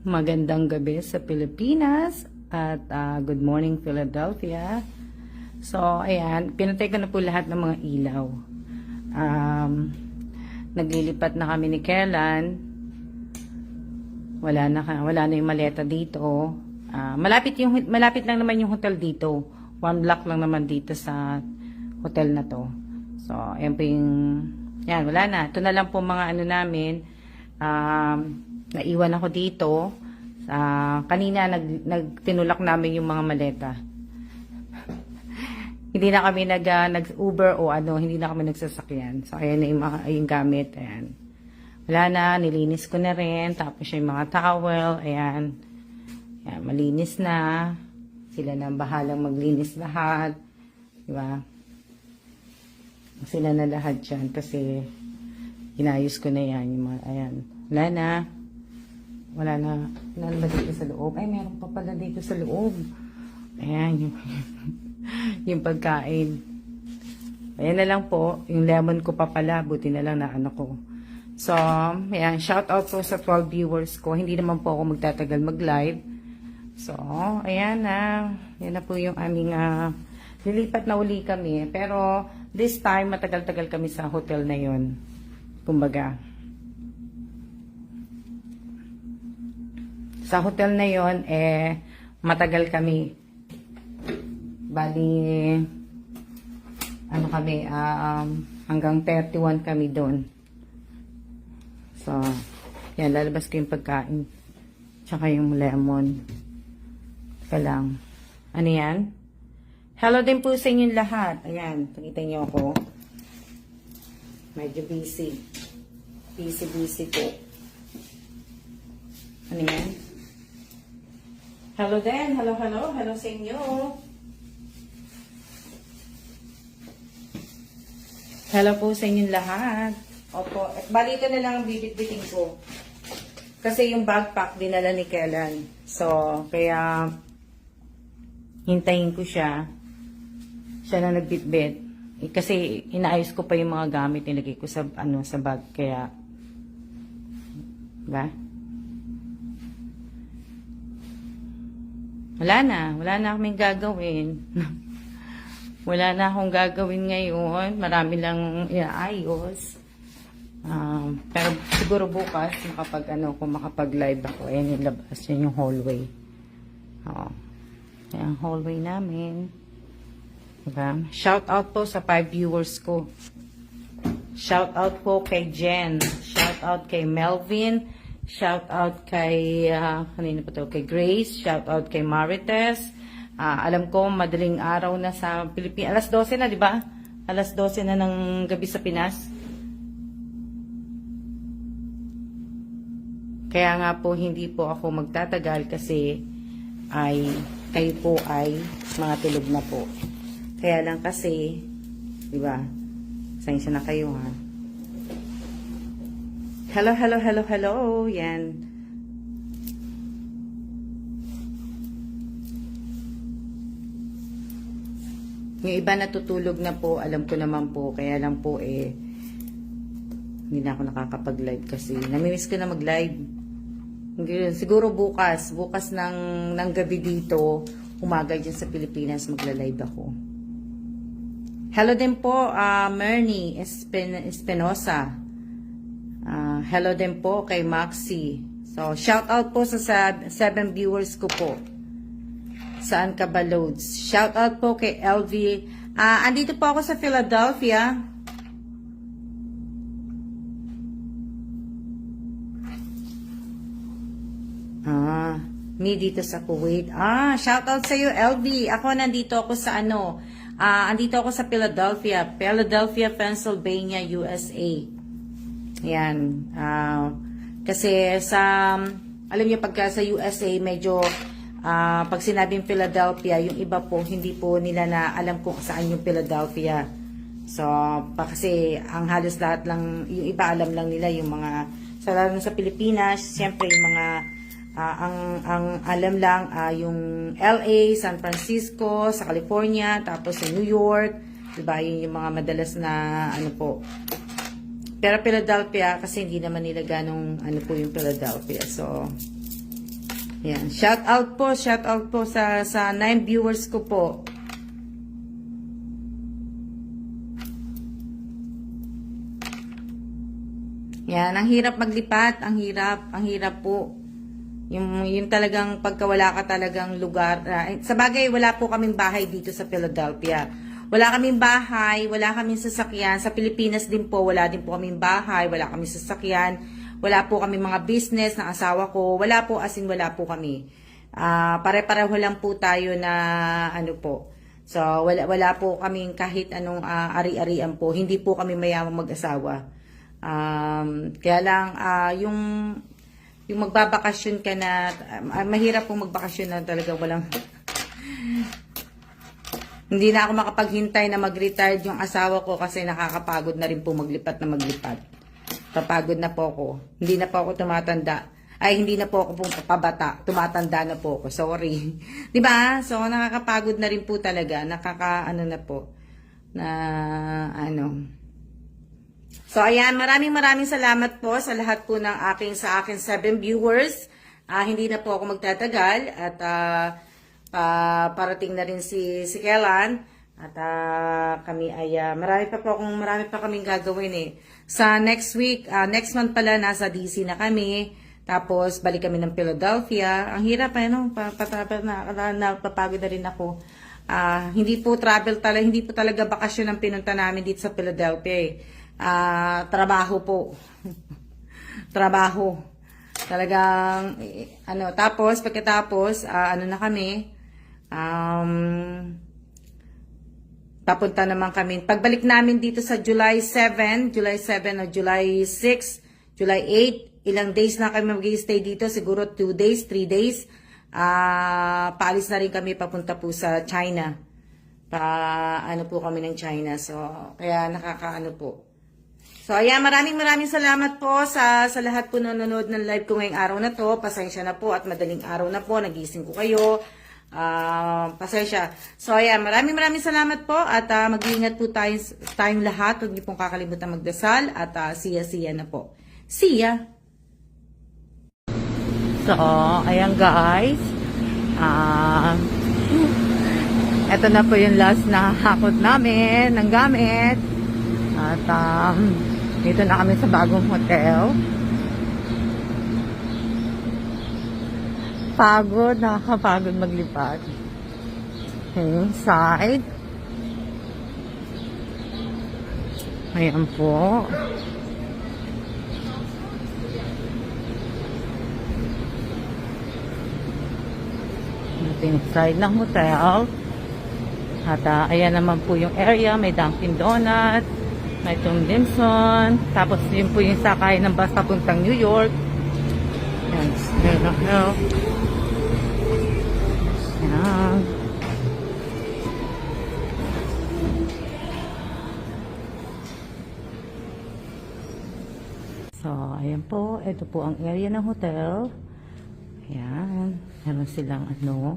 Magandang gabi sa Pilipinas at ah, good morning Philadelphia. So, ayan, pinatay ko na po lahat ng mga ilaw. Um, naglilipat na kami ni Kellan. Wala na, wala na yung maleta dito. Ah, malapit, yung, malapit lang naman yung hotel dito. One block lang naman dito sa hotel na to. So, ayan po yung, yan, wala na. Ito na lang po mga ano namin. Um, naiwan ako dito. Ah, kanina nag, nagtinulak namin yung mga maleta. hindi na kami nag, ah, nag-Uber o ano, hindi na kami nagsasakyan. So, ayan na yung, yung gamit. Ayan. Wala na, nilinis ko na rin. Tapos yung mga towel, ayan. Ayan, malinis na. Sila na ang bahalang maglinis lahat. Diba? Sila na lahat dyan kasi inayos ko na yan. Yung mga, ayan. Wala na. Wala na. Wala na ba dito sa loob? Ay, meron pa pala dito sa loob. Ayan. Yung, yung pagkain. Ayan na lang po. Yung lemon ko pa pala. Buti na lang na ano ko. So, ayan. Shout out po sa 12 viewers ko. Hindi naman po ako magtatagal mag-live. So, ayan na. Yan na po yung aming ah, lilipat na uli kami. Pero, this time, matagal-tagal kami sa hotel na yon Kumbaga. Sa hotel na yon eh, matagal kami. Bali, ano kami, um, hanggang 31 kami doon. So, yan, lalabas ko yung pagkain. Tsaka yung lemon. Teka lang. Ano yan? Hello din po sa inyong lahat. Ayan, pakita niyo ako. Medyo busy. Busy, busy po. Ano yan? Hello din. Hello, hello. Hello sa inyo. Hello po sa inyong lahat. Opo. At bali ito na lang ang bibit-biting ko. Kasi yung backpack dinala ni Kellan. So, kaya hintayin ko siya. Siya na nagbitbit. Eh, kasi inaayos ko pa yung mga gamit nilagay ko sa ano sa bag kaya ba? Wala na, wala na kaming gagawin. wala na akong gagawin ngayon. Marami lang iaayos. Um, pero siguro bukas, makapag ano, kung makapag-live ako, ayan yung labas, yan yung hallway. Oo. Yan ang hallway namin. Diba? Shout out po sa 5 viewers ko. Shout out po kay Jen. Shout out kay Melvin. Shout out kay, ah, kanina po to, kay Grace. Shout out kay Marites. Ah, alam ko, madaling araw na sa Pilipinas. Alas 12 na, di ba? Alas 12 na ng gabi sa Pinas. Kaya nga po, hindi po ako magtatagal kasi ay kayo po ay mga tulog na po. Kaya lang kasi, di ba? Sensya na kayo ha. Hello, hello, hello, hello. Yan. Yung iba natutulog na po, alam ko naman po, kaya lang po eh, hindi na ako nakakapag-live kasi namimiss ko na mag-live. Siguro bukas, bukas ng, ng gabi dito, umaga dyan sa Pilipinas, magla-live ako. Hello din po, uh, Mernie Espen- Espinosa. Hello din po kay Maxi. So, shout out po sa sab- seven viewers ko po. Saan ka ba loads? Shout out po kay LV. Ah, andito po ako sa Philadelphia. Ah, me dito sa Kuwait. Ah, shout out sa iyo LV. Ako nandito ako sa ano, ah, andito ako sa Philadelphia, Philadelphia, Pennsylvania, USA. Yan. Ah, kasi sa, alam niyo pagka sa USA, medyo, ah, pag sinabing Philadelphia, yung iba po, hindi po nila na alam kung saan yung Philadelphia. So, pa, kasi ang halos lahat lang, yung iba alam lang nila yung mga, sa lalo sa Pilipinas, siyempre yung mga, ah, ang, ang alam lang, ah, yung LA, San Francisco, sa California, tapos sa New York, diba, yun yung mga madalas na, ano po, pero Philadelphia, kasi hindi naman nila ganong ano po yung Philadelphia. So, Yan. Shout out po, shout out po sa sa nine viewers ko po. Yan, ang hirap maglipat, ang hirap, ang hirap po. Yung, yung talagang pagkawala ka talagang lugar. ah, sa bagay, wala po kaming bahay dito sa Philadelphia. Wala kaming bahay, wala kaming sasakyan. Sa Pilipinas din po, wala din po kaming bahay, wala kaming sasakyan. Wala po kami mga business ng asawa ko. Wala po, as in wala po kami. Ah, pare-pareho lang po tayo na ano po. So, wala, wala po kaming kahit anong ah, ari-arian po. Hindi po kami mayamang mag-asawa. Um, kaya lang, ah, yung yung magbabakasyon ka na, ah, mahirap pong magbakasyon na talaga walang, hindi na ako makapaghintay na mag-retired yung asawa ko kasi nakakapagod na rin po maglipat na maglipat. Papagod na po ako. Hindi na po ako tumatanda. Ay, hindi na po ako pong pabata. Tumatanda na po ako. Sorry. ba? So, nakakapagod na rin po talaga. Nakaka, ano na po. Na, ano. So, ayan. Maraming maraming salamat po sa lahat po ng aking, sa akin seven viewers. Ah, hindi na po ako magtatagal. At, ah, pa- parating na rin si, si Kellan. At ah, kami ay, ah, marami pa po akong, marami pa kaming gagawin eh. Sa next week, ah, next month pala, nasa DC na kami. Tapos, balik kami ng Philadelphia. Ang hirap, ano, pa, pa, pa, na, na, napapagod na rin ako. Ah, hindi po travel talaga, hindi po talaga bakasyon ang pinunta namin dito sa Philadelphia eh. Ah, trabaho po. trabaho. Talagang, eh, ano, tapos, pagkatapos, ah, ano na kami, um, papunta naman kami. Pagbalik namin dito sa July 7, July 7 o July 6, July 8, ilang days na kami mag-stay dito, siguro 2 days, 3 days. Ah, paalis na rin kami papunta po sa China. Pa ano po kami ng China. So, kaya nakakaano po. So, ayan, maraming maraming salamat po sa, sa lahat po na nanonood ng live ko ngayong araw na to. Pasensya na po at madaling araw na po. Nagising ko kayo. Ah, pasensya. So, ayan, maraming maraming salamat po at ah, mag-iingat po tayo, tayong lahat. Huwag niyo pong kakalimutan magdasal at ah, siya-siya na po. See ya! So, ayan guys. Ah, eto na po yung last na hakot namin ng gamit. At um, dito na kami sa bagong hotel. Pagod, nakakapagod maglipad. Inside. Ayan po. Yung side ng hotel. At ah, ayan naman po yung area. May Dunkin Donut. May Tom Dimson. Tapos yun po yung sakay ng bus papuntang New York. Ayan na. Ayan. Ayan. So, ayan po. Ito po ang area ng hotel. Ayan. Meron silang ano.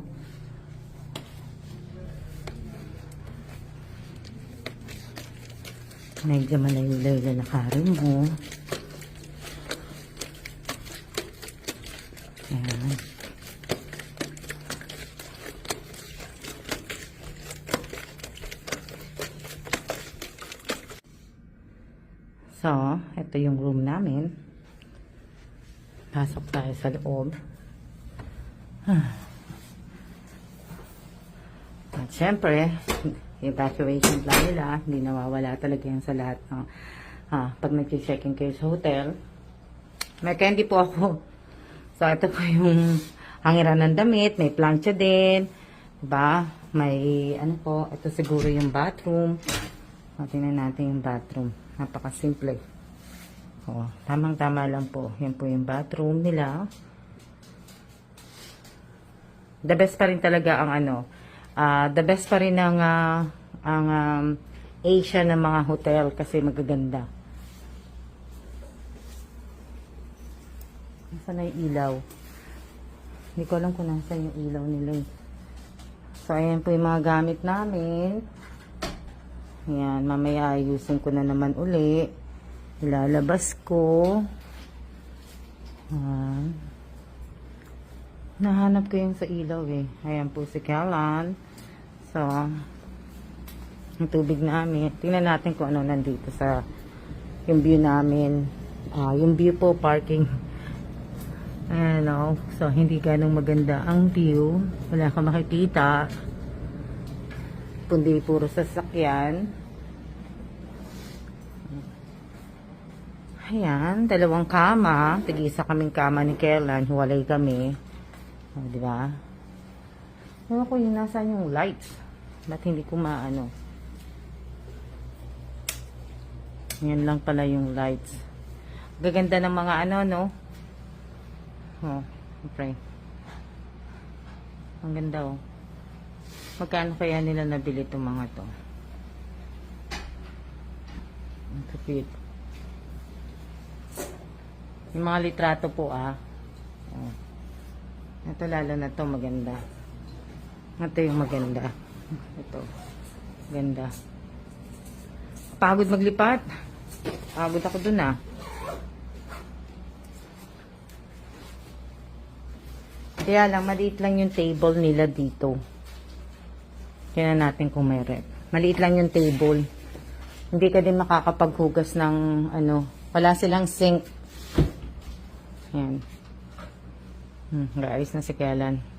Medyo malayo-layo na lakarin mo. Ayan. So, ito yung room namin. Pasok tayo sa loob. At syempre, evacuation plan nila, hindi nawawala talaga yan sa lahat ng ah, pag nag-check-in kayo sa hotel. May candy po ako. So, ito po yung hangiran ng damit, may plancha din, diba? May, ano po, ito siguro yung bathroom. Tingnan natin yung bathroom. Napakasimple. O, tamang-tama lang po. Yan po yung bathroom nila the best pa rin talaga ang ano, ah, the best pa rin ang ah, ang um, Asia ng mga hotel kasi magaganda. Nasaan na yung ilaw? Hindi ko alam kung nasaan yung ilaw nila eh. So, ayan po yung mga gamit namin. Ayan, mamaya ayusin ko na naman uli. Ilalabas ko. Ayan. Nahanap ko yung sa ilaw eh. Ayan po si Kellan. So, yung tubig namin. Tingnan natin kung ano nandito sa yung view namin. Ah, yung view po, parking. Ayan o. So, hindi ganong maganda ang view. Wala ka makikita. Kundi puro sasakyan. Ayan, dalawang kama. Tig-isa kaming kama ni Kellan. Huwalay kami. O, di ba? Ewan ko yung nasa yung lights. Ba't hindi ko maano? Yan lang pala yung lights. Gaganda ng mga ano, no? Oh, okay. Ang ganda, oh. Magkano kaya nila nabili itong mga to? Ang kapit. Yung mga litrato po, ah. Oh. Ito lalo na to maganda. Ito yung maganda. Ito. Ganda. Pagod maglipat. Pagod ako dun ah. Kaya lang, maliit lang yung table nila dito. Kaya natin kung may rep. Maliit lang yung table. Hindi ka din makakapaghugas ng ano. Wala silang sink. Yan. Hmm, guys, na si Kailan.